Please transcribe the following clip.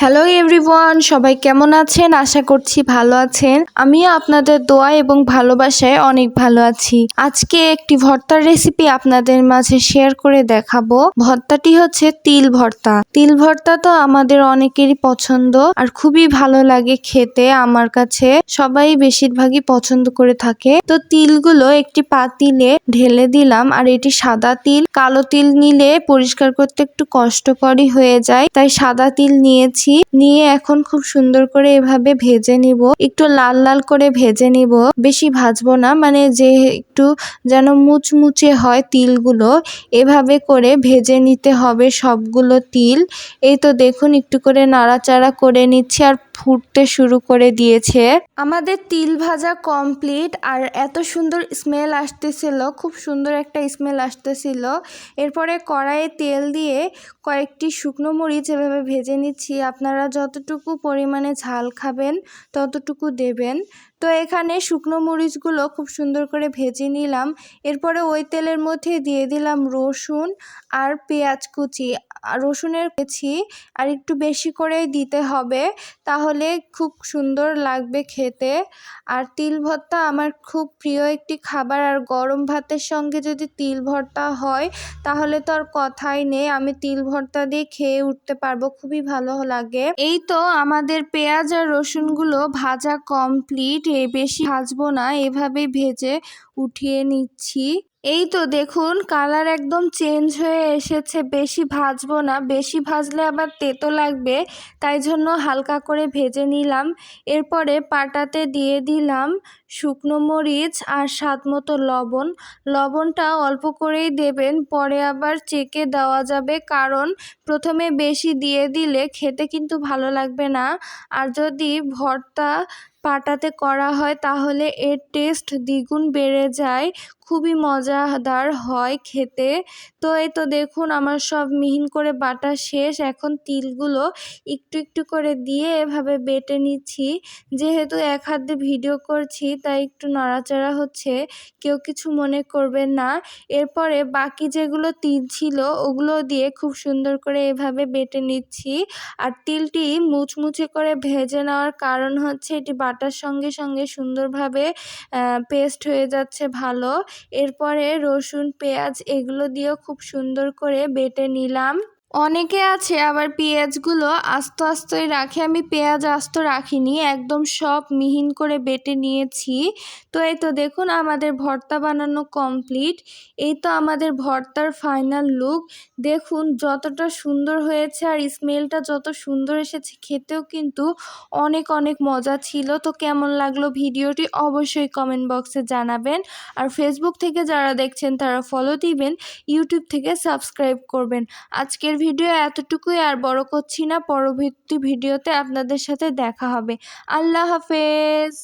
Hello everyone সবাই কেমন আছেন? আশা করছি ভালো আছেন। আমিও আপনাদের দোয়া এবং ভালোবাসায় অনেক ভালো আছি। আজকে একটি ভর্তার রেসিপি আপনাদের মাঝে শেয়ার করে দেখাবো। ভর্তাটি হচ্ছে তিল ভর্তা। তিল ভর্তা তো আমাদের অনেকেরই পছন্দ আর খুবই ভালো লাগে খেতে, আমার কাছে সবাই বেশিরভাগই পছন্দ করে থাকে। তো তিলগুলো একটি পাতিলে ঢেলে দিলাম আর এটি সাদা তিল। কালো তিল নিলে পরিষ্কার করতে একটু কষ্টকরই হয়ে যায়, তাই সাদা তিল নিয়েছি। নিয়ে এখন খুব সুন্দর করে এভাবে ভেজে নিব। একটু লাল লাল করে ভেজে নিব। বেশি ভাজবো না মানে যে একটু যেন মুচমুচে হয় তিলগুলো, এভাবে করে ভেজে নিতে হবে সবগুলো তিল। এই তো দেখুন, একটু করে নাড়াচাড়া করে নিচ্ছি। আর ফুটতে শুরু করে দিয়েছে। আমাদের তিল ভাজা কমপ্লিট আর এত সুন্দর স্মেল আসতেছিল, খুব সুন্দর একটা স্মেল আসতেছিল। এরপরে কড়াইয়ে তেল দিয়ে কয়েকটি শুকনো মরিচ এভাবে ভেজে নিচ্ছি। আপনারা যতটুকু পরিমাণে ঝাল খাবেন, ততটুকু দেবেন। তো এখানে শুকনো মরিচগুলো খুব সুন্দর করে ভেজে নিলাম। এরপরে ওই তেলের মধ্যে দিয়ে দিলাম রসুন আর পেঁয়াজ কুচি। রসুনের কুচি আর একটু বেশি করেই দিতে হবে, তাহলে খুব সুন্দর লাগবে খেতে। আর তিল ভর্তা আমার খুব প্রিয় একটি খাবার। আর গরম ভাতের সঙ্গে যদি তিল ভর্তা হয়, তাহলে তো আর কথাই নেই। আমি তিল ভর্তা দিয়ে খেয়ে উঠতে পারব, খুবই ভালো লাগে। এই তো আমাদের পেঁয়াজ আর রসুনগুলো ভাজা কমপ্লিট এ বেশি ভাজবো না এভাবে ভেজে উঠিয়ে নিচ্ছি। এই তো দেখুন, কালার একদম চেঞ্জ হয়ে এসেছে, বেশি ভাজবো না। বেশি ভাজলে আবার তেতো লাগবে, তাই জন্য হালকা করে ভেজে নিলাম। এরপরে পাটাতে দিয়ে দিলাম শুকনো মরিচ আর স্বাদ মতো লবণ। লবণটা অল্প করেই দেবেন, পরে আবার চেকে দেওয়া যাবে, কারণ প্রথমে বেশি দিয়ে দিলে খেতে কিন্তু ভালো লাগবে না। আর যদি ভর্তা পাটাতে করা হয় তাহলে এর টেস্ট দ্বিগুণ বেড়ে যায়। খুবই মজাদার হয় খেতে। তো এই তো দেখুন, আমার সব মিহিন করে বাটা শেষ। এখন তিলগুলো একটু একটু করে দিয়ে এভাবে বেটে নিচ্ছি। যেহেতু এক হাত ভিডিও করছি, তাই একটু নাড়াচাড়া হচ্ছে। কেউ কিছু মনে করবেন না। এরপরে বাকি যেগুলো তিল ছিল, ওগুলো দিয়ে খুব সুন্দর করে এভাবে বেটে নিচ্ছি। আর তিলটি মুচমুচে করে ভেজে নেওয়ার কারণ হচ্ছে, এটি বাটার সঙ্গে সঙ্গে সুন্দরভাবে পেস্ট হয়ে যাচ্ছে ভালো। এরপরে রসুন পেঁয়াজ এগুলো দিয়েও খুব সুন্দর করে বেটে নিলাম। অনেকে আছে, আবার পেঁয়াজগুলো আস্ত আস্তই রাখে। আমি পেঁয়াজ আস্ত রাখিনি, একদম সব মিহিন করে বেটে নিয়েছি। তো এই তো দেখুন, আমাদের ভর্তা বানানো কমপ্লিট। এই তো আমাদের ভর্তার ফাইনাল লুক। দেখুন, যতটা সুন্দর হয়েছে আর স্মেলটা যত সুন্দর এসেছে, খেতেও কিন্তু অনেক অনেক মজা ছিল। তো কেমন লাগল ভিডিওটি অবশ্যই কমেন্ট বক্সে জানাবেন। আর ফেসবুক থেকে যারা দেখছেন, তারা ফলো দিবেন ইউটিউব থেকে সাবস্ক্রাইব করবেন। আজকের ভিডিও এতটুকুই আর বড় করছি না। পরবর্তী ভিডিওতে আপনাদের সাথে দেখা হবে। আল্লাহ হাফেজ।